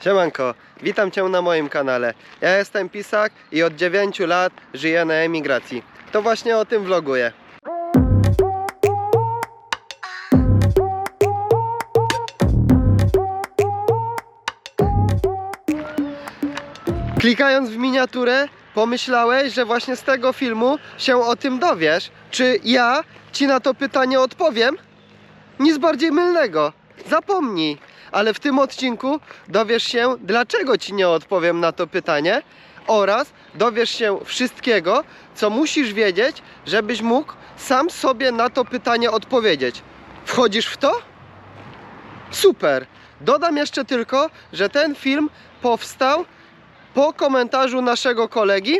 Siemanko, witam Cię na moim kanale. Ja jestem Pisak i od 9 lat żyję na emigracji. To właśnie o tym vloguję. Klikając w miniaturę, pomyślałeś, że właśnie z tego filmu się o tym dowiesz. Czy ja Ci na to pytanie odpowiem? Nic bardziej mylnego. Zapomnij. Ale w tym odcinku dowiesz się, dlaczego ci nie odpowiem na to pytanie oraz dowiesz się wszystkiego, co musisz wiedzieć, żebyś mógł sam sobie na to pytanie odpowiedzieć. Wchodzisz w to? Super. Dodam jeszcze tylko, że ten film powstał po komentarzu naszego kolegi,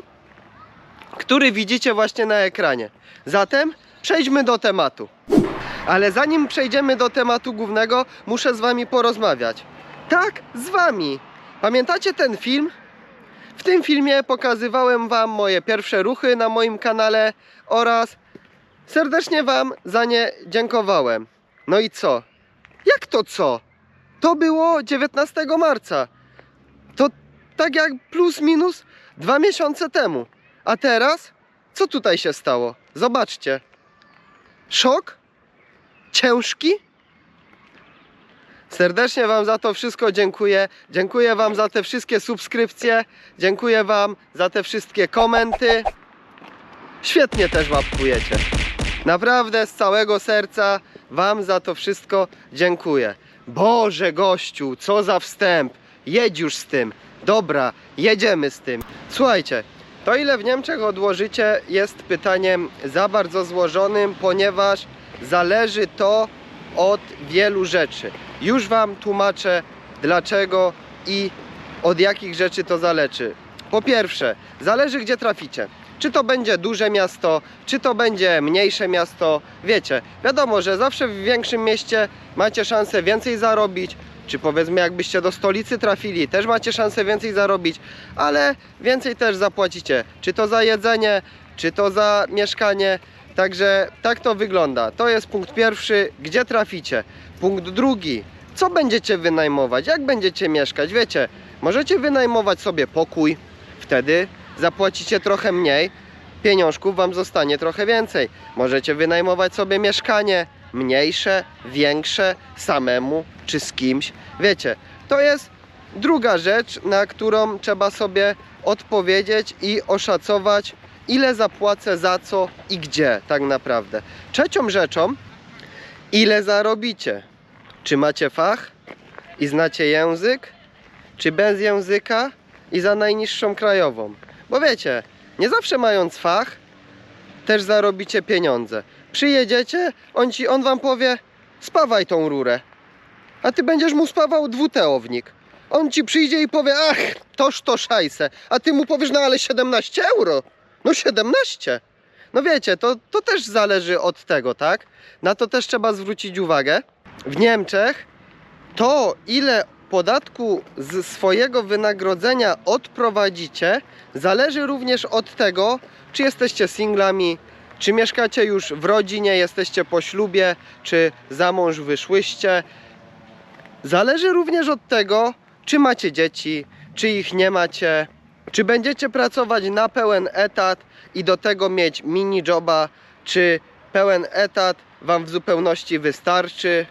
który widzicie właśnie na ekranie. Zatem przejdźmy do tematu. Ale zanim przejdziemy do tematu głównego, muszę z wami porozmawiać. Tak, z wami. Pamiętacie ten film? W tym filmie pokazywałem wam moje pierwsze ruchy na moim kanale oraz serdecznie wam za nie dziękowałem. No i co? Jak to co? To było 19 marca. To tak jak plus minus dwa miesiące temu. A teraz? Co tutaj się stało? Zobaczcie. Szok? Ciężki. Serdecznie Wam za to wszystko dziękuję. Dziękuję Wam za te wszystkie subskrypcje. Dziękuję Wam za te wszystkie komenty. Świetnie też łapkujecie. Naprawdę z całego serca Wam za to wszystko dziękuję. Boże gościu, co za wstęp. Jedź już z tym. Dobra, jedziemy z tym. Słuchajcie, to ile w Niemczech odłożycie jest pytaniem za bardzo złożonym, ponieważ zależy to od wielu rzeczy. Już Wam tłumaczę dlaczego i od jakich rzeczy to zależy. Po pierwsze, zależy gdzie traficie. Czy to będzie duże miasto, czy to będzie mniejsze miasto. Wiecie, wiadomo, że zawsze w większym mieście macie szansę więcej zarobić, czy powiedzmy jakbyście do stolicy trafili, też macie szansę więcej zarobić, ale więcej też zapłacicie. Czy to za jedzenie, czy to za mieszkanie. Także tak to wygląda. To jest punkt pierwszy, gdzie traficie. Punkt drugi, co będziecie wynajmować, jak będziecie mieszkać. Wiecie, możecie wynajmować sobie pokój, wtedy zapłacicie trochę mniej, pieniążków wam zostanie trochę więcej. Możecie wynajmować sobie mieszkanie mniejsze, większe, samemu czy z kimś. Wiecie, to jest druga rzecz, na którą trzeba sobie odpowiedzieć i oszacować, ile zapłacę za co i gdzie tak naprawdę. Trzecią rzeczą, ile zarobicie. Czy macie fach i znacie język, czy bez języka i za najniższą krajową. Bo wiecie, nie zawsze mając fach, też zarobicie pieniądze. Przyjedziecie, on, ci, on wam powie, spawaj tą rurę. A ty będziesz mu spawał dwuteownik. On ci przyjdzie i powie, ach, toż to szajse. A ty mu powiesz, no ale 17 euro. No 17. No wiecie, to, to też zależy od tego, tak? Na to też trzeba zwrócić uwagę. W Niemczech to, ile podatku z swojego wynagrodzenia odprowadzicie, zależy również od tego, czy jesteście singlami, czy mieszkacie już w rodzinie, jesteście po ślubie, czy za mąż wyszłyście. Zależy również od tego, czy macie dzieci, czy ich nie macie, czy będziecie pracować na pełen etat i do tego mieć mini joba, czy pełen etat Wam w zupełności wystarczy,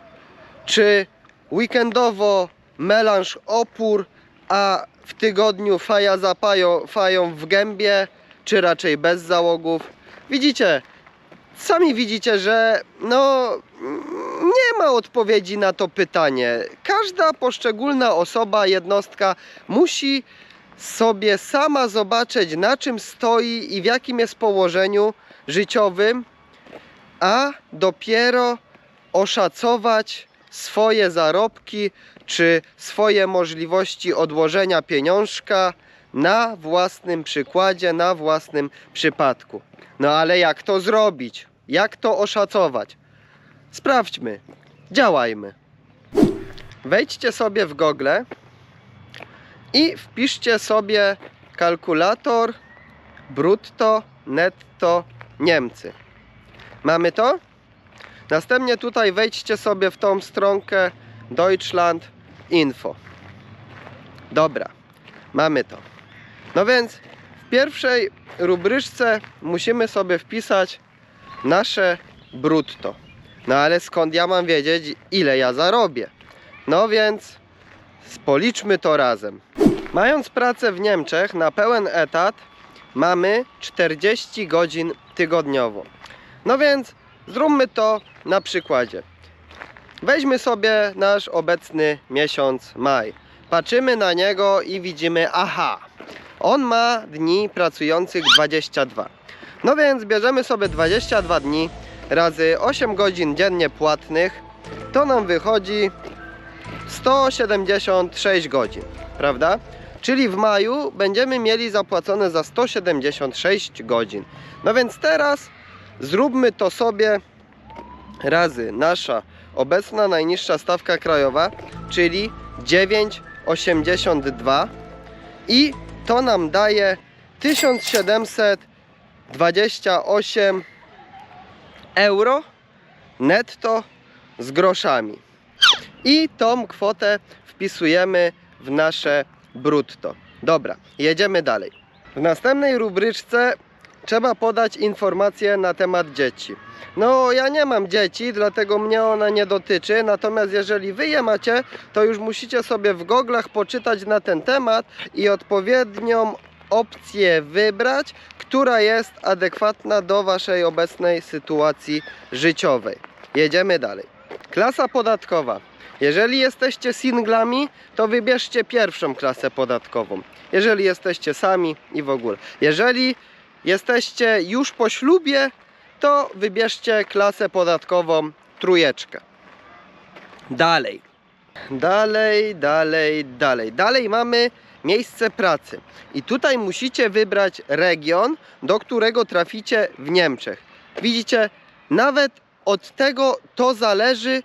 czy weekendowo melanż opór, a w tygodniu faja za pają, fają w gębie, czy raczej bez załogów. Widzicie, sami widzicie, że no nie ma odpowiedzi na to pytanie. Każda poszczególna osoba, jednostka musi sobie sama zobaczyć na czym stoi i w jakim jest położeniu życiowym, a dopiero oszacować swoje zarobki czy swoje możliwości odłożenia pieniążka na własnym przykładzie, na własnym przypadku. No ale jak to zrobić? Jak to oszacować? Sprawdźmy, działajmy. Wejdźcie sobie w Google i wpiszcie sobie kalkulator brutto, netto Niemcy. Mamy to? Następnie tutaj wejdźcie sobie w tą stronkę Deutschland Info. Dobra, mamy to. No więc w pierwszej rubryczce musimy sobie wpisać nasze brutto. No ale skąd ja mam wiedzieć, ile ja zarobię? No więc policzmy to razem. Mając pracę w Niemczech na pełen etat, mamy 40 godzin tygodniowo. No więc zróbmy to na przykładzie. Weźmy sobie nasz obecny miesiąc maj. Patrzymy na niego i widzimy, aha, on ma dni pracujących 22. No więc bierzemy sobie 22 dni razy 8 godzin dziennie płatnych, to nam wychodzi 176 godzin, prawda? Czyli w maju będziemy mieli zapłacone za 176 godzin. No więc teraz zróbmy to sobie razy nasza obecna najniższa stawka krajowa, czyli 9,82 i to nam daje 1728 euro netto z groszami. I tą kwotę wpisujemy w nasze brutto. Dobra, jedziemy dalej. W następnej rubryczce trzeba podać informacje na temat dzieci. No, ja nie mam dzieci, dlatego mnie ona nie dotyczy. Natomiast jeżeli wy je macie, to już musicie sobie w goglach poczytać na ten temat i odpowiednią opcję wybrać, która jest adekwatna do waszej obecnej sytuacji życiowej. Jedziemy dalej. Klasa podatkowa. Jeżeli jesteście singlami, to wybierzcie pierwszą klasę podatkową. Jeżeli jesteście sami i w ogóle. Jeżeli jesteście już po ślubie, to wybierzcie klasę podatkową trójeczkę. Dalej. Dalej, dalej, dalej. Dalej mamy miejsce pracy. I tutaj musicie wybrać region, do którego traficie w Niemczech. Widzicie, nawet od tego to zależy,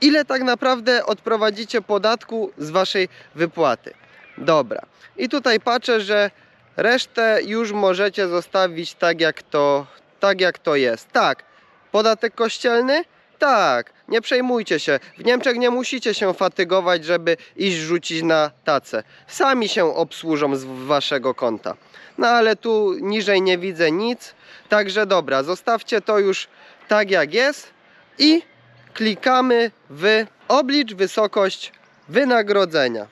ile tak naprawdę odprowadzicie podatku z waszej wypłaty. Dobra. I tutaj patrzę, że resztę już możecie zostawić tak jak to, tak jak to jest. Tak. Podatek kościelny? Tak, nie przejmujcie się. W Niemczech nie musicie się fatygować, żeby iść rzucić na tacę. Sami się obsłużą z waszego konta. No ale tu niżej nie widzę nic. Także dobra, zostawcie to już tak jak jest i klikamy w oblicz wysokość wynagrodzenia.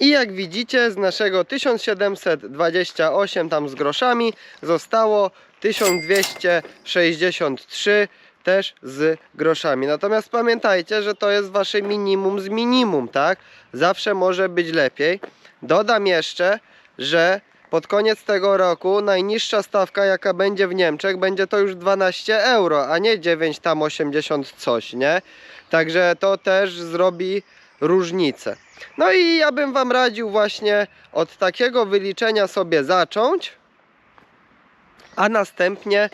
I jak widzicie z naszego 1728 tam z groszami zostało 1263 też z groszami. Natomiast pamiętajcie, że to jest wasze minimum z minimum, tak? Zawsze może być lepiej. Dodam jeszcze, że pod koniec tego roku najniższa stawka jaka będzie w Niemczech będzie to już 12 euro, a nie 9 tam 80 coś, nie? Także to też zrobi różnicę. No i ja bym wam radził właśnie od takiego wyliczenia sobie zacząć, a następnie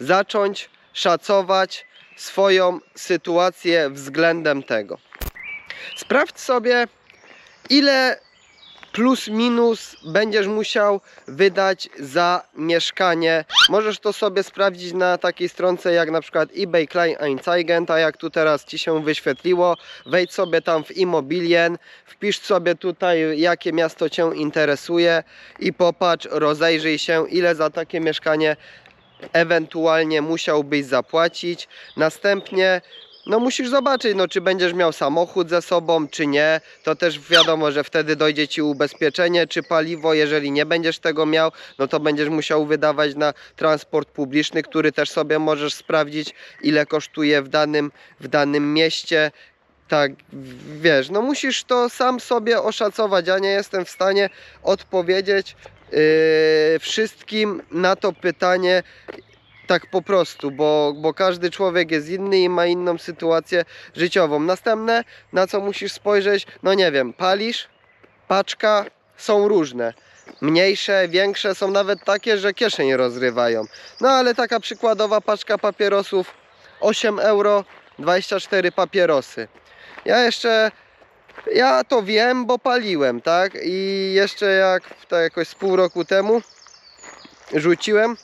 zacząć szacować swoją sytuację względem tego. Sprawdź sobie, ile plus minus będziesz musiał wydać za mieszkanie. Możesz to sobie sprawdzić na takiej stronce jak na przykład eBay Kleinanzeigen, a jak tu teraz Ci się wyświetliło. Wejdź sobie tam w Immobilien, wpisz sobie tutaj jakie miasto Cię interesuje i popatrz, rozejrzyj się ile za takie mieszkanie ewentualnie musiałbyś zapłacić. Następnie no musisz zobaczyć, no czy będziesz miał samochód ze sobą, czy nie. To też wiadomo, że wtedy dojdzie ci ubezpieczenie, czy paliwo. Jeżeli nie będziesz tego miał, no to będziesz musiał wydawać na transport publiczny, który też sobie możesz sprawdzić, ile kosztuje w danym, w danym mieście. Tak, wiesz, no musisz to sam sobie oszacować. Ja nie jestem w stanie odpowiedzieć yy, wszystkim na to pytanie tak po prostu, bo, bo każdy człowiek jest inny i ma inną sytuację życiową. Następne, na co musisz spojrzeć, no nie wiem, palisz, paczka, są różne. Mniejsze, większe, są nawet takie, że kieszeń rozrywają. No ale taka przykładowa paczka papierosów 8 euro, 24 papierosy. Ja jeszcze, ja to wiem, bo paliłem, tak? I jeszcze jak, tak jakoś z pół roku temu rzuciłem,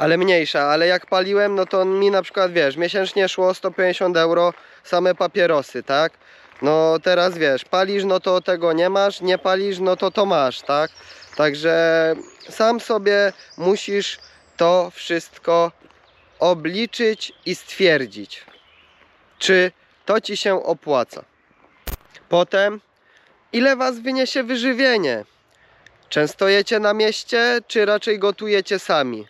ale mniejsza, ale jak paliłem, no to mi na przykład, wiesz, miesięcznie szło 150 euro same papierosy, tak? No teraz wiesz, palisz, no to tego nie masz, nie palisz, no to to masz, tak? Także sam sobie musisz to wszystko obliczyć i stwierdzić, czy to ci się opłaca. Potem, ile was wyniesie wyżywienie? Często jecie na mieście, czy raczej gotujecie sami?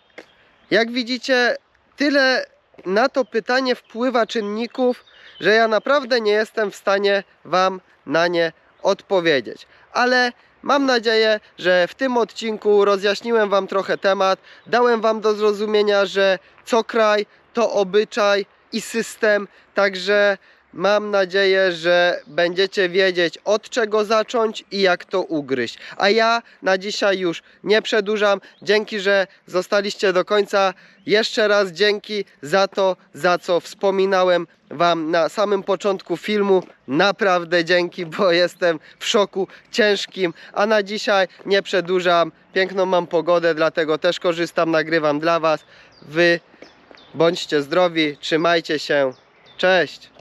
Jak widzicie, tyle na to pytanie wpływa czynników, że ja naprawdę nie jestem w stanie Wam na nie odpowiedzieć. Ale mam nadzieję, że w tym odcinku rozjaśniłem Wam trochę temat, dałem Wam do zrozumienia, że co kraj to obyczaj i system, także mam nadzieję, że będziecie wiedzieć od czego zacząć i jak to ugryźć. A ja na dzisiaj już nie przedłużam. Dzięki, że zostaliście do końca. Jeszcze raz dzięki za to, za co wspominałem Wam na samym początku filmu. Naprawdę dzięki, bo jestem w szoku ciężkim. A na dzisiaj nie przedłużam. Piękną mam pogodę, dlatego też korzystam, nagrywam dla Was. Wy bądźcie zdrowi, trzymajcie się. Cześć!